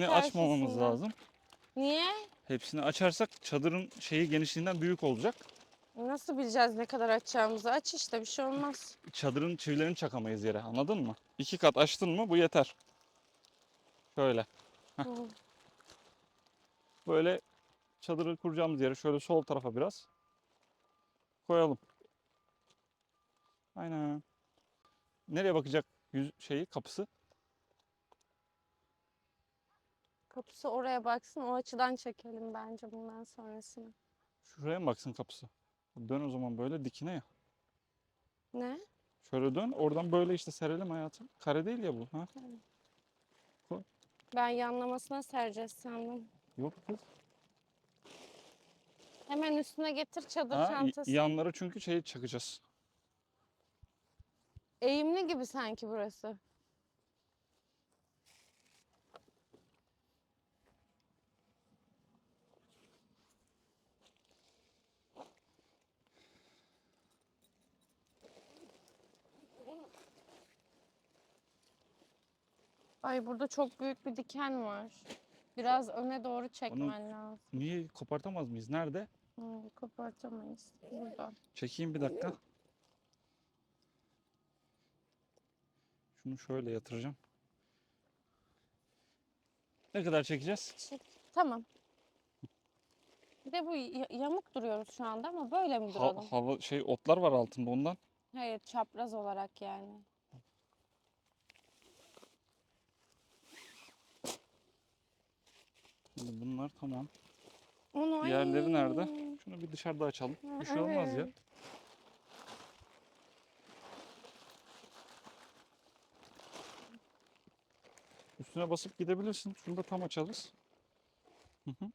hepsini açmamamız lazım. Niye? Hepsini açarsak çadırın şeyi genişliğinden büyük olacak. Nasıl bileceğiz ne kadar açacağımızı? Aç işte bir şey olmaz. Çadırın çivilerini çakamayız yere anladın mı? İki kat açtın mı bu yeter. Şöyle. Böyle çadırı kuracağımız yere şöyle sol tarafa biraz koyalım. Aynen. Nereye bakacak yüz şeyi kapısı? Kapısı oraya baksın o açıdan çekelim bence bundan sonrasını. Şuraya mı baksın kapısı? Dön o zaman böyle dikine ya. Ne? Şöyle dön. Oradan böyle işte serelim hayatım. Kare değil ya bu. Ha? Ben yanlamasına sereceğiz sandım. Yok kız. Hemen üstüne getir çadır Ha, çantası. yanlara çünkü şey çakacağız. Eğimli gibi sanki burası. Ay burada çok büyük bir diken var. Biraz öne doğru çekmen lazım. Niye kopartamaz mıyız? Nerede? Hmm, kopartamayız. Burada. Çekeyim bir dakika. Şunu şöyle yatıracağım. Ne kadar çekeceğiz? Çek. Tamam. Bir de bu ya- yamuk duruyoruz şu anda ama böyle mi Ha- duralım? hava şey otlar var altında ondan. Hayır çapraz olarak yani. Şimdi Bunlar tamam. Onu Diğerleri nerede? Şunu bir dışarıda açalım. Bir şey olmaz ya. Üstüne basıp gidebilirsin. Şunu da tam açarız. Hı hı.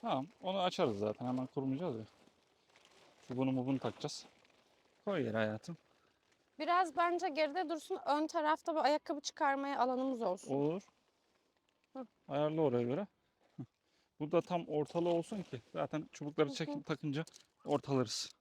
Tamam. Onu açarız zaten. Hemen kurmayacağız ya. Şu bunu mu bunu takacağız. Koy yere hayatım. Biraz bence geride dursun. Ön tarafta bir ayakkabı çıkarmaya alanımız olsun. Olur. Hı. Ayarla oraya göre. Hı. Bu da tam ortalı olsun ki. Zaten çubukları hı. takınca ortalarız.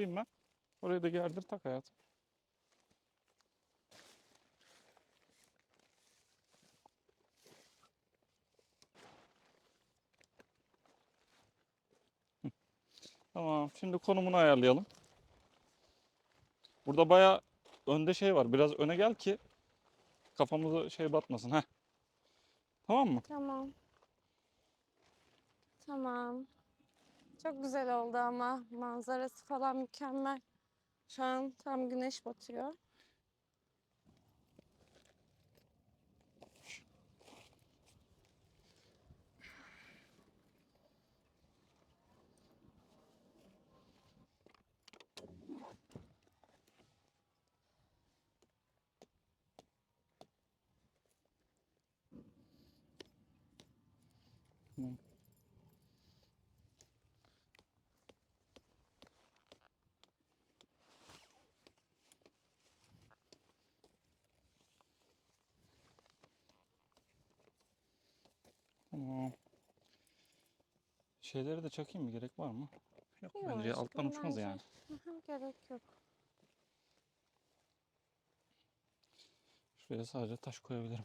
Tutayım ben. Oraya da gerdir tak hayatım. Tamam. Şimdi konumunu ayarlayalım. Burada baya önde şey var. Biraz öne gel ki kafamıza şey batmasın. Heh. Tamam mı? Tamam. Tamam. Çok güzel oldu ama manzarası falan mükemmel. Şu an tam güneş batıyor. Tamam. Tamam. Şeyleri de çakayım mı? Gerek var mı? Yok Yok bence alttan uçmaz bence. yani. Hı hı, Gerek yok. Şuraya sadece taş koyabilirim.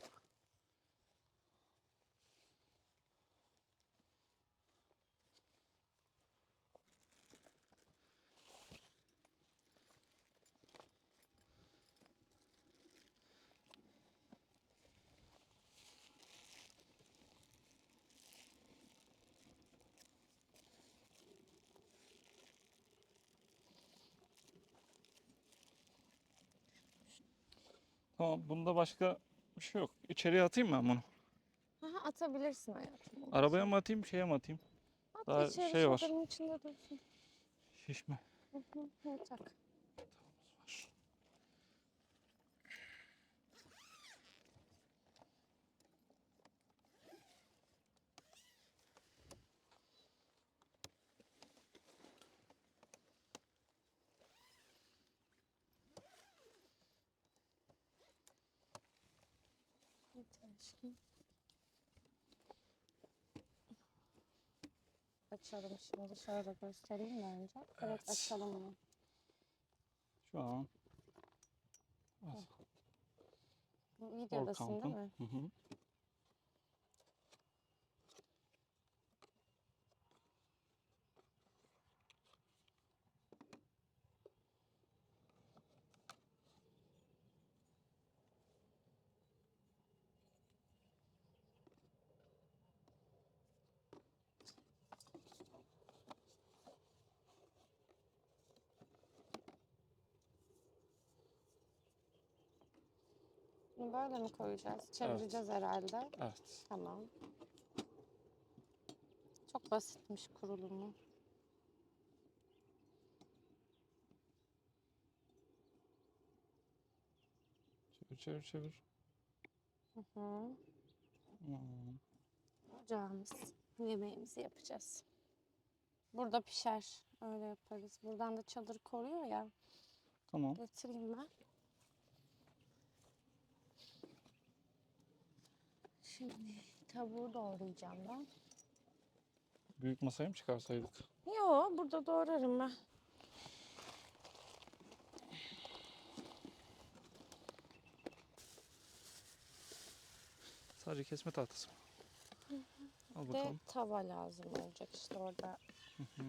Tamam bunda başka bir şey yok. İçeriye atayım mı ben bunu? Aha, atabilirsin hayatım. onu. Arabaya mı atayım şeye mi atayım? At daha içeri şey var. içinde dursun. Şişme. Hı hı, yatak. Aşkım. Açalım şimdi şöyle göstereyim mi önce? Evet, Evet. açalım mı? Şu an Or Videodasın değil mi? Hı hı. Bunu böyle mi koyacağız? Çevireceğiz herhalde. Evet. Tamam. Çok basitmiş kurulumu. Çevir çevir çevir. Hı hı. Hmm. Ocağımız. Yemeğimizi yapacağız. Burada pişer. Öyle yaparız. Buradan da çadır koruyor ya. Tamam. Getireyim ben. Şimdi tavuğu doğrayacağım ben. Büyük masaya mı çıkarsaydık? Yo burada doğrarım ben. Sadece kesme tahtası mı? Al bakalım. tava lazım olacak işte orada. Hı hı.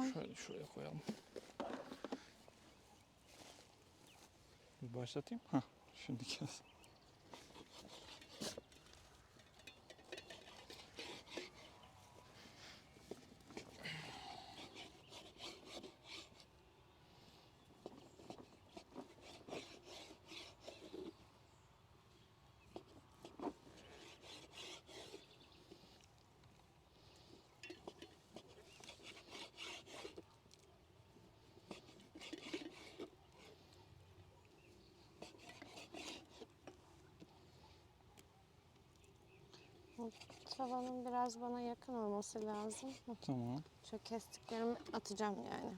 Şöyle şuraya koyalım. Bir başlatayım. Hah, şimdi kes. Tavanın biraz bana yakın olması lazım. Tamam. Şöyle kestiklerimi atacağım yani.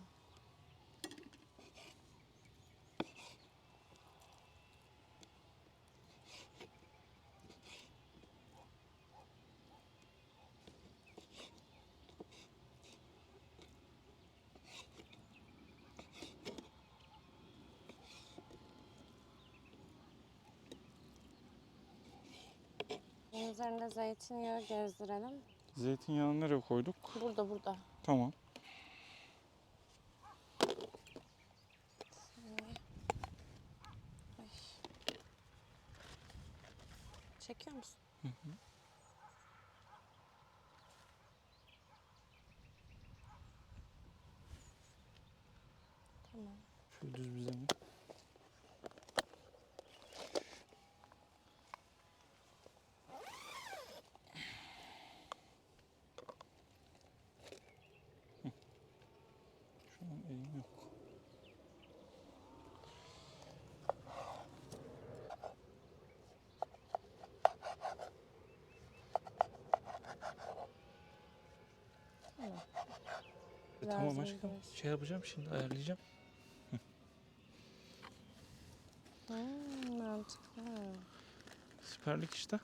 Zeytinyağı gezdirelim. Zeytinyağını nereye koyduk? Burada burada. Tamam. Çekiyor musun? Hı hı. Tamam. Şöyle düz bir zemin. Hı. Şu an eğim yok. Tamam. E, tamam aşkım. biraz. Şey yapacağım şimdi ayarlayacağım. Hmm, mantıklı. Siperlik işte.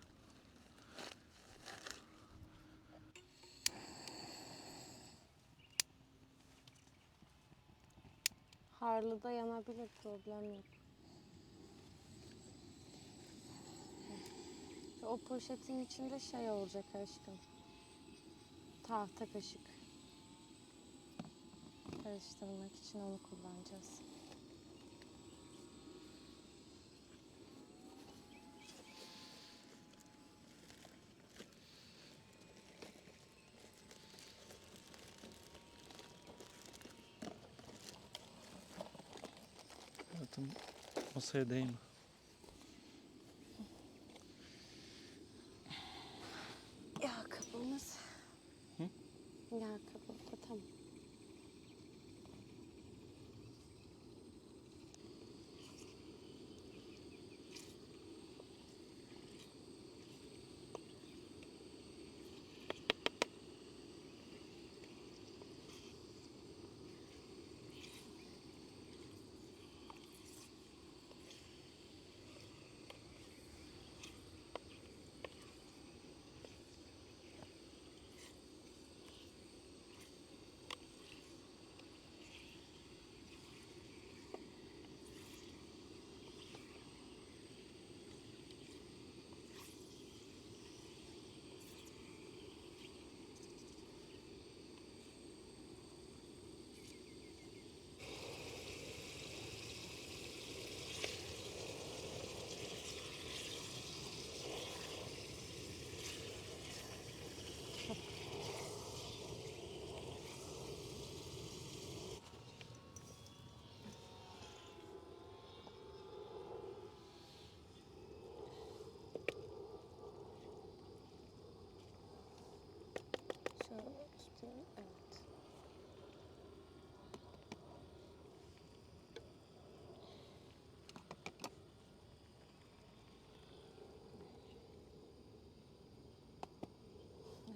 Harlıda yanabilir problem yok. O poşetin içinde şey olacak aşkım. Tahta kaşık. Karıştırmak için onu kullanacağız. Hayatım masaya değme. Yağ kabımız. Hı? Yağ kabı da tamam.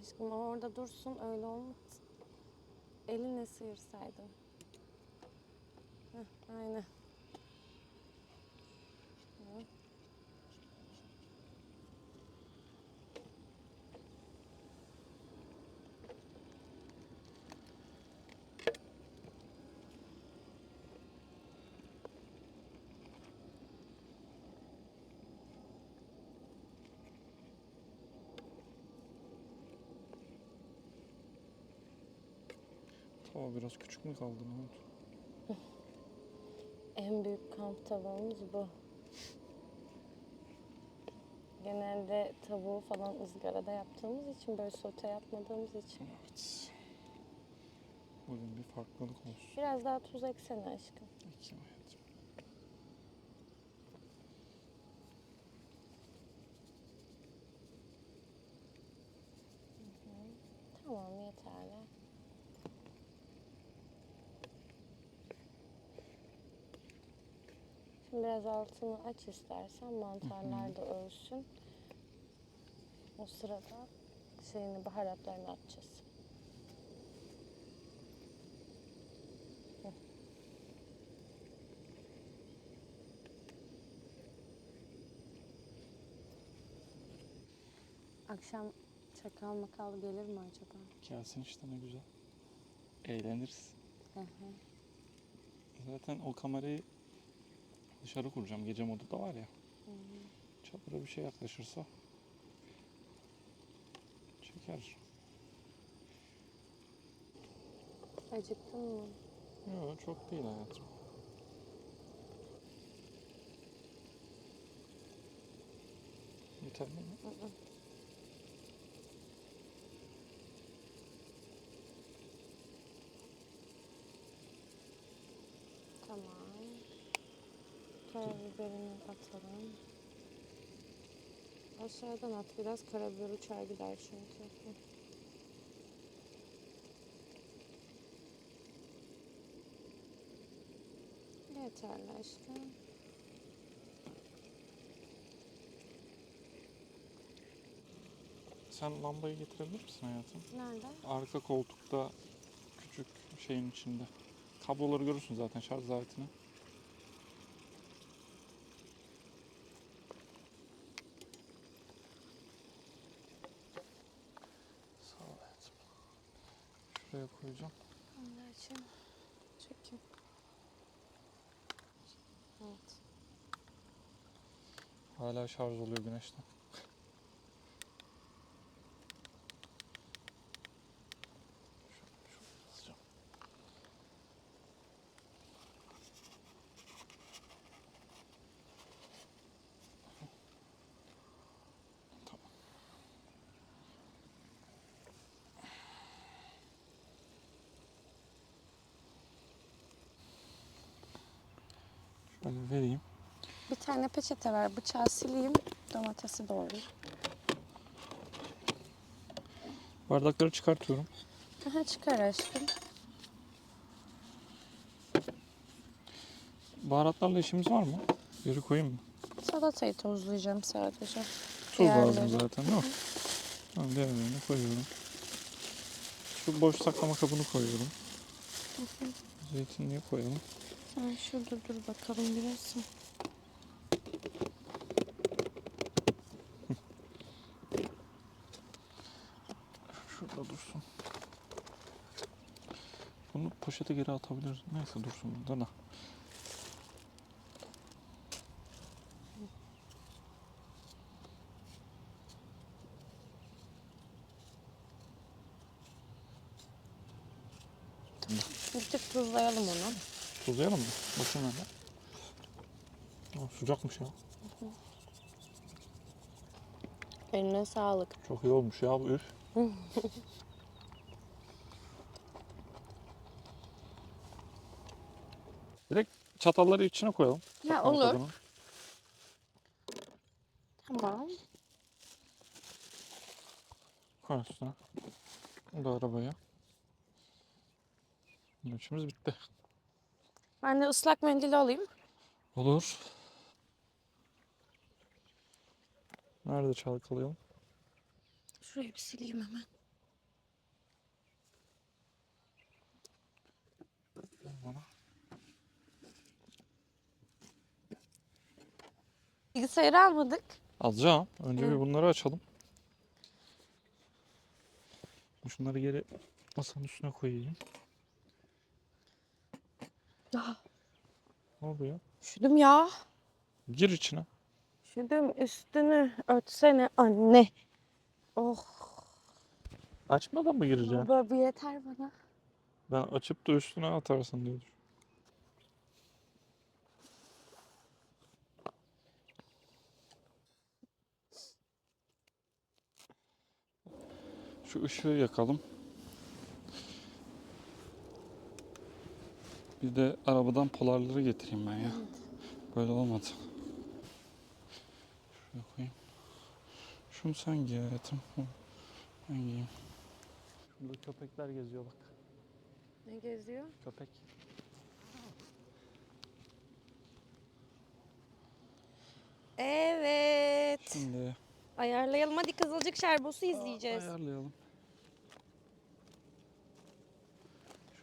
Aşkım o orada dursun öyle olmaz. Elinle sıyırsaydın. Heh, aynen. Hı. Tava biraz küçük mü kaldı ne oldu? En büyük kamp tavamız bu. Genelde tavuğu falan ızgarada yaptığımız için böyle sote yapmadığımız için. Evet. Bugün bir farklılık olsun. Biraz daha tuz eksene aşkım. İki hayatım. Tamam yeterli. Şimdi biraz altını aç istersen mantarlar da ölsün. O sırada şeyini baharatlarını atacağız. Akşam çakal makal gelir mi acaba? Gelsin işte ne güzel. Eğleniriz. Hı hı. Zaten o kamerayı dışarı kuracağım. Gece modu da var ya. Çadıra bir şey yaklaşırsa çeker. Acıktın mı? Yok çok değil hayatım. Yeterli mi? Hı hı. Tamam. Karabiberini atalım. Aşağıdan at biraz. Karabiber uçar gider çünkü. Yeterli aşkım. Sen lambayı getirebilir misin hayatım? Nerede? Arka koltukta küçük şeyin içinde. Kabloları görürsün zaten şarj aletini. Sağ ol hayatım. Şuraya koyacağım. Onlar için çekim. Evet. Hala şarj oluyor güneşten. Şöyle, şöyle yazacağım. Tamam. Şöyle vereyim. Bir tane peçete ver. Bıçağı sileyim. Domatesi doğrayayım. Bardakları çıkartıyorum. Aha çıkar aşkım. Baharatlarla işimiz var mı? Yeri koyayım mı? Salatayı tozlayacağım sadece. Tuz lazım zaten değil mi? Tamam diğerlerini koyuyorum. Şu boş saklama kabını koyuyorum. Zeytinliği koyalım. Sen şurada dur bakalım biraz. Şurada dursun. Bunu poşete geri atabiliriz. Neyse dursun burada da. Bir tık tuzlayalım onu. Tuzlayalım mı? Bakayım ben de. Aa, sıcakmış ya. Eline sağlık. Çok iyi olmuş ya bu üf. çatalları içine koyalım. Ya Saklama olur. kabının. Tamam. Koy üstüne. Bu da arabaya. İşimiz bitti. Ben de ıslak mendil alayım. Olur. Nerede çalkalayalım? Şurayı bir sileyim hemen. Bilgisayarı almadık. Alacağım. Önce Hı. bir bunları açalım. Şunları geri masanın üstüne koyayım. Ah. Ne oluyor? Üşüdüm ya. Gir içine. Üşüdüm üstünü örtsene anne. Oh Açmadan mı gireceksin? baba bir yeter bana. Ben açıp da üstüne atarsın diye düşündüm. Şu ışığı yakalım. Bir de arabadan polarları getireyim ben ya. Böyle olmadı. Şuraya koyayım. Şunu sen giy hayatım. Ben giyeyim. Şurada köpekler geziyor bak. Ne geziyor? Köpek. Evet. Şimdi Ayarlayalım hadi Kızılcık Şerbos'u izleyeceğiz. ayarlayalım.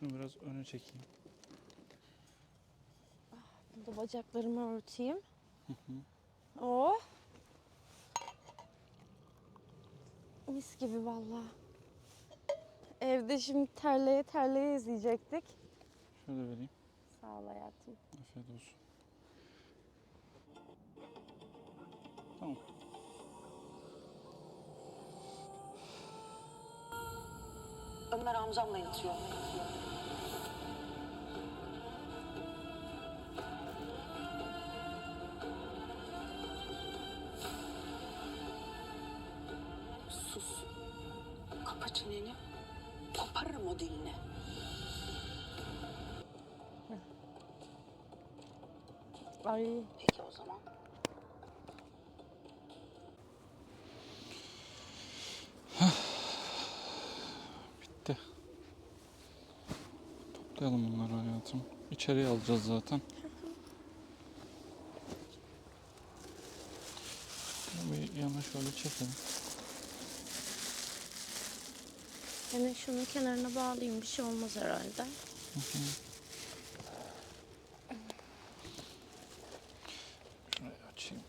Şunu biraz öne çekeyim. Burada bacaklarımı örteyim. Oh. Mis gibi valla. Evde şimdi terleye terleye izleyecektik. Şöyle vereyim. Sağ ol hayatım. Afiyet olsun. Tamam. Ömer amcamla yatıyor. Sus. Kapa çeneni. Koparırım o dilini. Ay Peki o zaman. Toplayalım bunları hayatım. İçeriye alacağız zaten. Bir yana şöyle çekelim. hemen şunun kenarına bağlayayım bir şey olmaz herhalde açayım.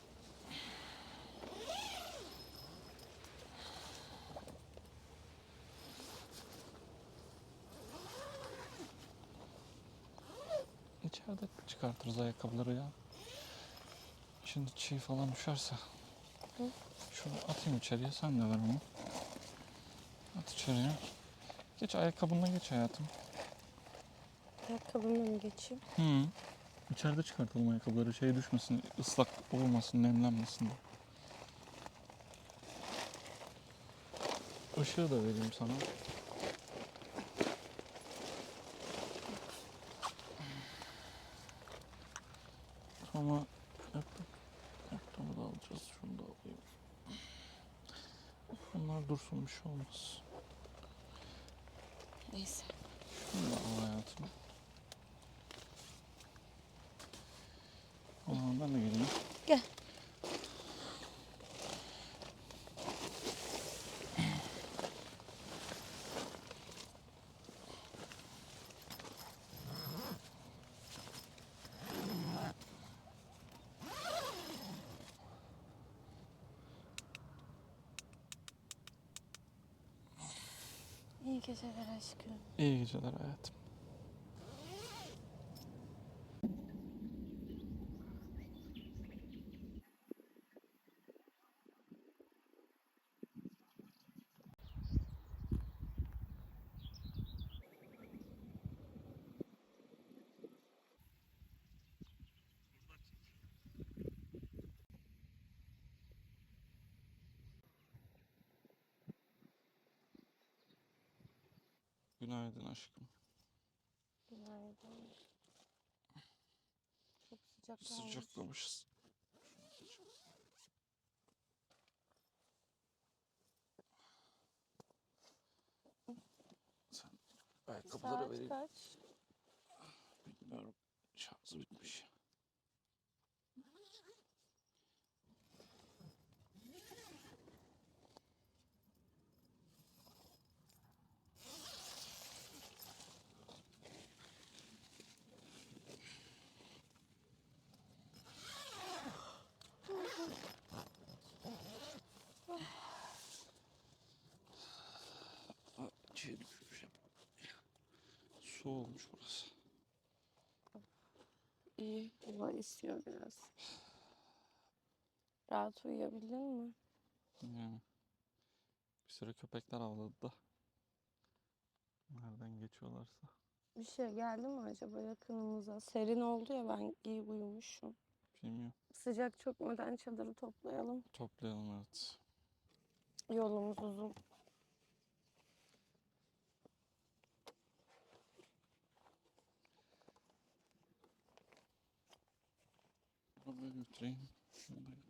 İçeride çıkartırız ayakkabıları ya. Şimdi çiğ falan düşerse. Hı. Şunu atayım içeriye sen de ver onu. At içeriye. Geç ayakkabınla geç hayatım. Ayakkabımla mı geçeyim? Hı. İçeride çıkartalım ayakkabıları şey düşmesin, ıslak olmasın, nemlenmesin diye. Işığı da vereyim sana. Sonra laptop, laptopu da alacağız. Şunu da alayım. Bunlar dursun bir şey olmaz. Neyse. Şunu da al hayatım. O zaman ben de geleyim. Gel. İyi geceler aşkım. İyi geceler hayatım. Günaydın aşkım. Çok sıcak. Sıcaklamışız. Sen ayakkabıları vereyim. kaç? Bilmiyorum. Şarjı bitmiş. Şey düşüreceğim. Su olmuş burası. İyi. Esiyor biraz. Rahat uyuyabildin mi? Yani. Bir sürü köpekler avladı da. Nereden geçiyorlarsa. Bir şey geldi mi acaba yakınımıza? Serin oldu ya ben iyi uyumuşum. Bilmiyorum. Sıcak çökmeden çadırı toplayalım. Toplayalım evet. Yolumuz uzun. приблизно три. Добре.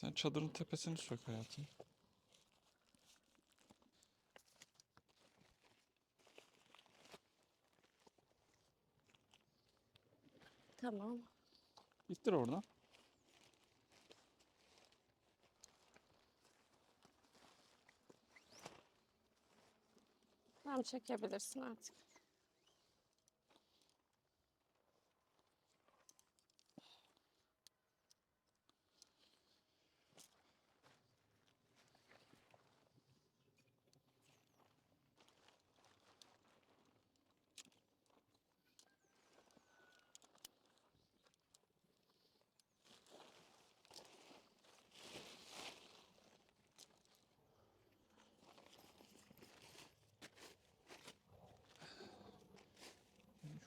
Sen çadırın tepesini sök hayatım. Tamam. İttir oradan. Tamam çekebilirsin artık.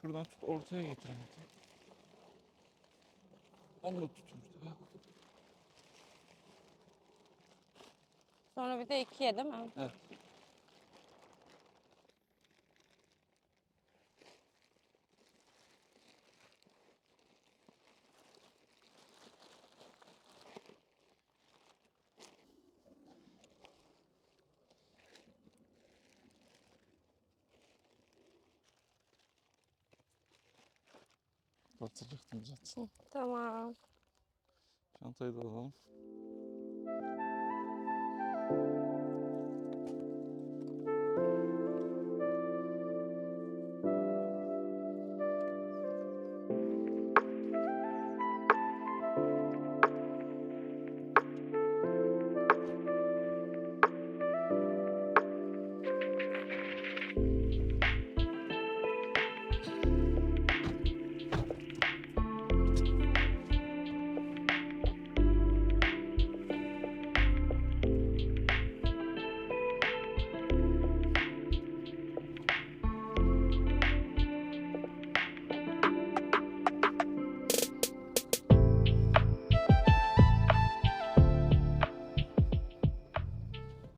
Şuradan tut ortaya getir. Onu da tut ortaya. Sonra bir de ikiye değil mi? Evet. için. Tamam. Çantayı da alalım.